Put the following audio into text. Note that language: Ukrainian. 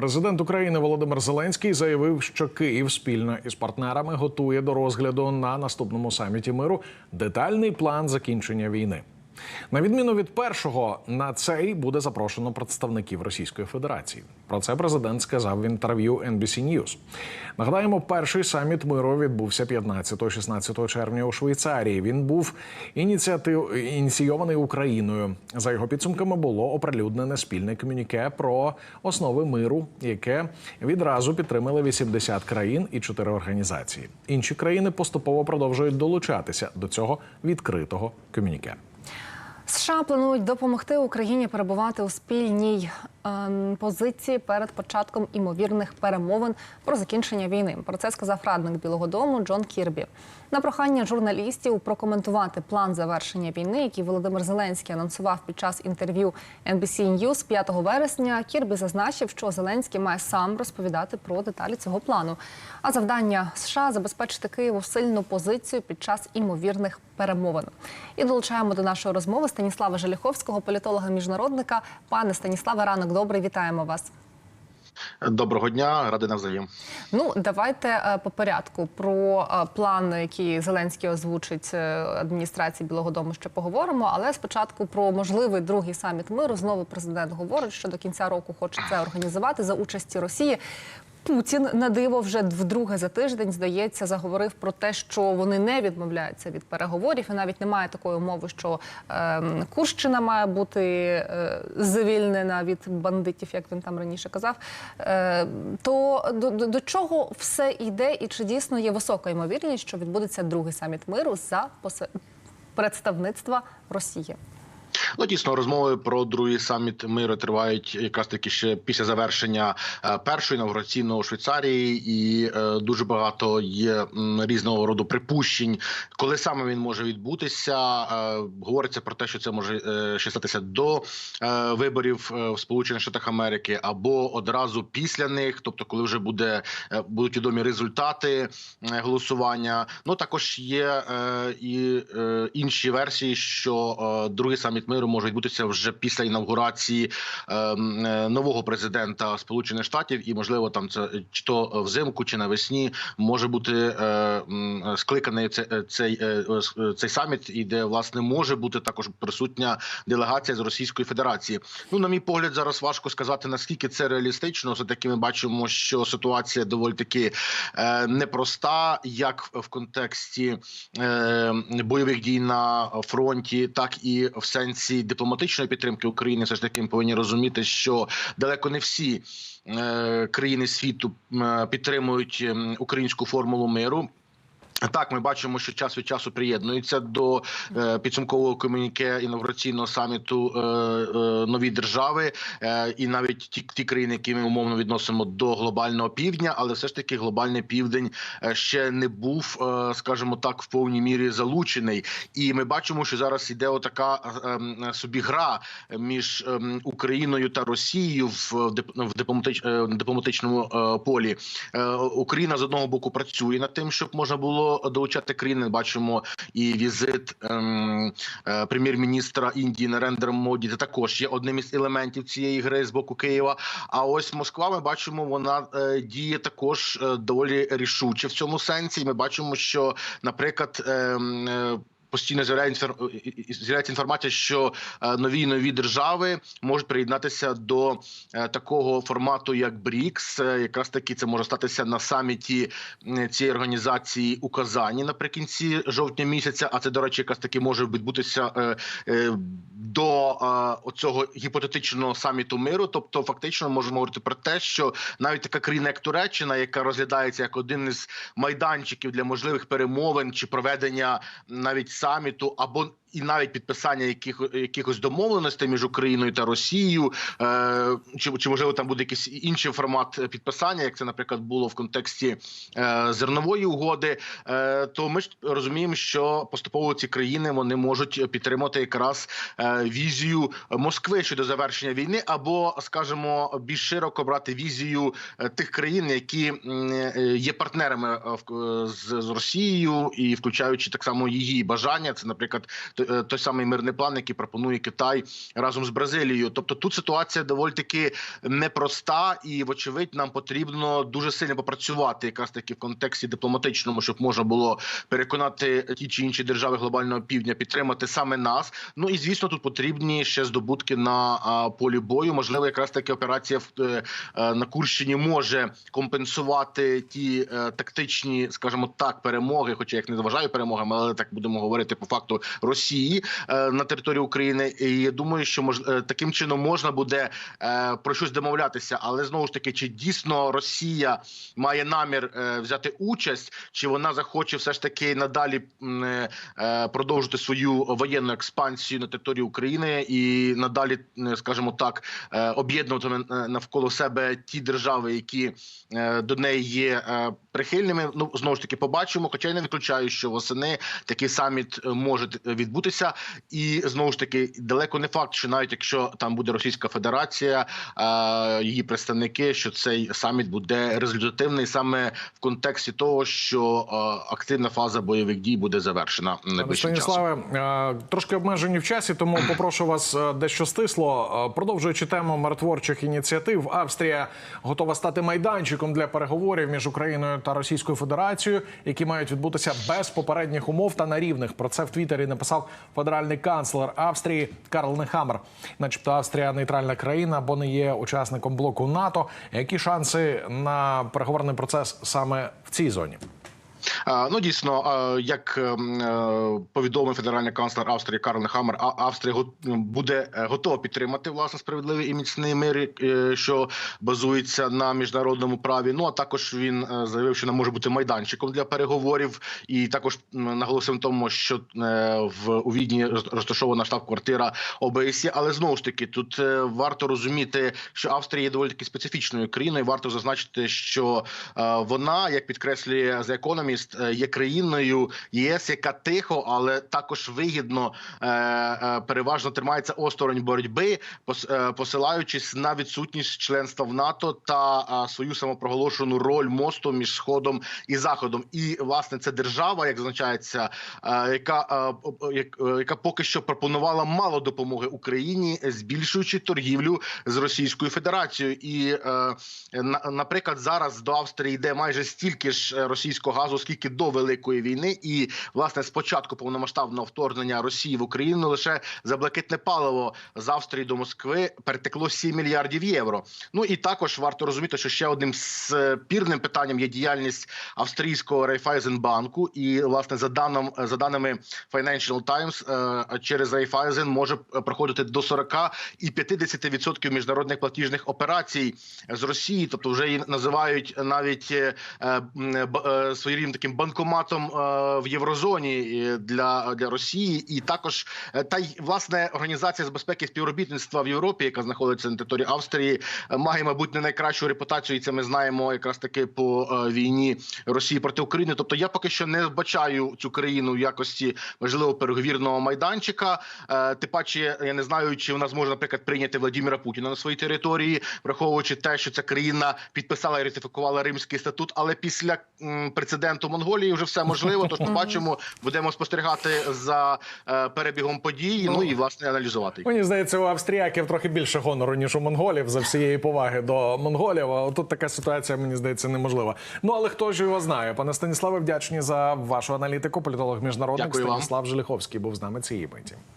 Президент України Володимир Зеленський заявив, що Київ спільно із партнерами готує до розгляду на наступному саміті миру детальний план закінчення війни. На відміну від першого, на цей буде запрошено представників Російської Федерації. Про це президент сказав в інтерв'ю NBC News. Нагадаємо, перший саміт миру відбувся 15-16 червня у Швейцарії. Він був ініціатив ініційований Україною. За його підсумками було оприлюднене спільне комюніке про основи миру, яке відразу підтримали 80 країн і 4 організації. Інші країни поступово продовжують долучатися до цього відкритого комюніке. США планують допомогти Україні перебувати у спільній ем, позиції перед початком імовірних перемовин про закінчення війни. Про це сказав радник Білого Дому Джон Кірбі. На прохання журналістів прокоментувати план завершення війни, який Володимир Зеленський анонсував під час інтерв'ю NBC News 5 вересня. Кірбі зазначив, що Зеленський має сам розповідати про деталі цього плану. А завдання США забезпечити Києву сильну позицію під час імовірних перемовин. І долучаємо до нашої розмови Станіслава Желіховського, політолога міжнародника. Пане Станіславе, ранок добрий, вітаємо вас. Доброго дня, радий навзаєм. Ну давайте е, по порядку про е, план, який Зеленський озвучить е, адміністрації Білого Дому, ще поговоримо. Але спочатку про можливий другий саміт миру. Знову президент говорить, що до кінця року хоче це організувати за участі Росії. Путін на диво вже вдруге за тиждень здається заговорив про те, що вони не відмовляються від переговорів, і навіть немає такої умови, що е, Курщина має бути е, звільнена від бандитів, як він там раніше казав. Е, то до, до, до чого все йде, і чи дійсно є висока ймовірність, що відбудеться другий саміт миру за представництва Росії? Ну дійсно розмови про другий саміт миру тривають якраз таки ще після завершення е, першої інаугураційного у Швейцарії, і е, дуже багато є різного роду припущень, коли саме він може відбутися. Е, говориться про те, що це може ще статися до виборів в Сполучених Штатах Америки або одразу після них, тобто, коли вже буде будуть відомі результати голосування. Ну також є і інші версії, що другий саміт миру може відбутися вже після інавгурації е, м, е, нового президента Сполучених Штатів, і можливо там це е, чи то взимку, чи навесні може бути е, скликаний цей, цей, е, е, цей саміт, і де власне може бути також присутня делегація з Російської Федерації. Ну, на мій погляд, зараз важко сказати наскільки це реалістично. Все таки ми бачимо, що ситуація доволі таки е, непроста, як в контексті е, бойових дій на фронті, так і в сенсі дипломатичної підтримки України. Все ж таки повинні розуміти, що далеко не всі е, країни світу підтримують ем, українську формулу миру. Так, ми бачимо, що час від часу приєднуються до е, підсумкового комуніке інавгураційного саміту е, е, нові держави, е, і навіть ті, ті країни, які ми умовно відносимо до глобального півдня, але все ж таки глобальний південь е, ще не був, е, скажімо так, в повній мірі залучений. І ми бачимо, що зараз іде отака е, ем, собі гра між ем, Україною та Росією в в е, дипломатичному е, полі. Е, Україна з одного боку працює над тим, щоб можна було долучати країни. Бачимо і візит ем, е, прем'єр-міністра Індії на рендер Моді. Це також є одним із елементів цієї гри з боку Києва. А ось Москва, ми бачимо, вона е, діє також е, доволі рішуче в цьому сенсі. Ми бачимо, що, наприклад. ем, е, Постійно з'являється інфор- з'являється інформація, що е, нові нові держави можуть приєднатися до е, такого формату, як БРІКС. Е, Якраз таки це може статися на саміті цієї організації у Казані наприкінці жовтня місяця. А це до речі, якраз таки може відбутися до оцього гіпотетичного саміту миру. Тобто, фактично можемо говорити про те, що навіть така країна, як Туреччина, яка розглядається як один із майданчиків для можливих перемовин чи проведення навіть саміту або і навіть підписання яких, якихось домовленостей між Україною та Росією, е, чи, чи можливо там буде якийсь інший формат підписання, як це, наприклад, було в контексті е, зернової угоди, е, то ми ж розуміємо, що поступово ці країни вони можуть підтримати якраз е, візію Москви щодо завершення війни, або, скажімо, більш широко брати візію е, тих країн, які е, є партнерами е, в- з, з Росією, і включаючи так само її бажання. Це, наприклад, той самий мирний план, який пропонує Китай разом з Бразилією. Тобто тут ситуація доволі таки непроста, і вочевидь нам потрібно дуже сильно попрацювати, якраз таки в контексті дипломатичному, щоб можна було переконати ті чи інші держави глобального півдня підтримати саме нас. Ну і звісно, тут потрібні ще здобутки на полі бою. Можливо, якраз таки операція в е, е, на Курщині може компенсувати ті е, тактичні, скажімо так, перемоги, хоча я їх не вважаю перемогами, але так будемо говорити по факту Росії е, на території України. І я думаю, що мож е, таким чином можна буде е, про щось домовлятися. Але знову ж таки, чи дійсно Росія має намір взяти участь, чи вона захоче все ж таки надалі продовжити свою воєнну експансію на території України і надалі, скажімо так, об'єднувати навколо себе ті держави, які до неї є прихильними. Ну знову ж таки, побачимо. Хоча я не виключаю, що восени такий саміт е, може відбутися, і знову ж таки далеко не факт, що навіть якщо там буде Російська Федерація, е, її представники, що цей саміт буде результативний саме в контексті того, що е, активна фаза бойових дій буде завершена найближчим. Станіславе, е, трошки обмежені в часі, тому попрошу вас е, дещо стисло. Е, Продовжуючи тему миротворчих ініціатив, Австрія готова стати майданчиком для переговорів між Україною та Російською Федерацією, які мають відбутися без попередніх умов та на рівних. Про це в Твіттері написав федеральний канцлер Австрії Карл Нехаммер. Начебто Австрія нейтральна країна, бо не є учасником блоку НАТО. Які шанси на переговорний процес саме в цій зоні? Ну дійсно, як ем, е, повідомив федеральний канцлер Австрії Карл Хаммер, Австрія буде е, готова підтримати власне справедливий і міцний мир, е, що базується на міжнародному праві. Ну а також він заявив, що не може бути майданчиком для переговорів, і також наголосив на тому, що в у Відні розташована штаб-квартира ОБСЄ. Але знову ж таки, тут варто розуміти, що Австрія є доволі таки специфічною країною. Варто зазначити, що вона, як підкреслює The Economist, е, є країною єС, яка тихо, але також вигідно е, е, переважно тримається осторонь боротьби, пос- посилаючись на відсутність членства в НАТО та свою самопроголошену роль мосту між сходом і заходом. І власне це держава, як зазначається, яка яка поки що пропонувала мало допомоги Україні, збільшуючи торгівлю з Російською Федерацією. І, на- наприклад, зараз до Австрії йде майже стільки ж російського газу, скільки до великої війни, і власне з початку повномасштабного вторгнення Росії в Україну лише за блакитне паливо з Австрії до Москви перетекло 7 мільярдів євро. Ну і також варто розуміти, що ще одним спірним питанням є діяльність австрійського Райфайзенбанку. І власне за даним за даними Financial Times, е, через Райфайзен може проходити до 40 і 50% міжнародних платіжних операцій з Росії, тобто вже її називають навіть е, своєрідним таким банкоматом е, в єврозоні е, для, для Росії, і також е, та й власне організація з безпеки співробітництва в Європі, яка знаходиться на території Австрії, має мабуть не найкращу репутацію. І це ми знаємо якраз таки по війні Росії проти України. Тобто я поки що не вбачаю цю країну в якості можливо переговірного майданчика. Тим паче, я не знаю, чи вона зможе, наприклад, прийняти Владимира Путіна на своїй території, враховуючи те, що ця країна підписала і ратифікувала Римський статут. Але після м, прецеденту Монголії вже все можливо. Тож побачимо, будемо спостерігати за е, перебігом подій. Ну і власне аналізувати. Мені здається, у австріяків трохи більше гонору, ніж у монголів за всієї поваги до монголів. А тут така ситуація, мені здається, неможлива. Ну але хто ж його знає? Пане Станіславе, вдячні за вашу аналітику. Політолог міжнародник Дякую вам. Станіслав Желіховський був з нами цієї миті.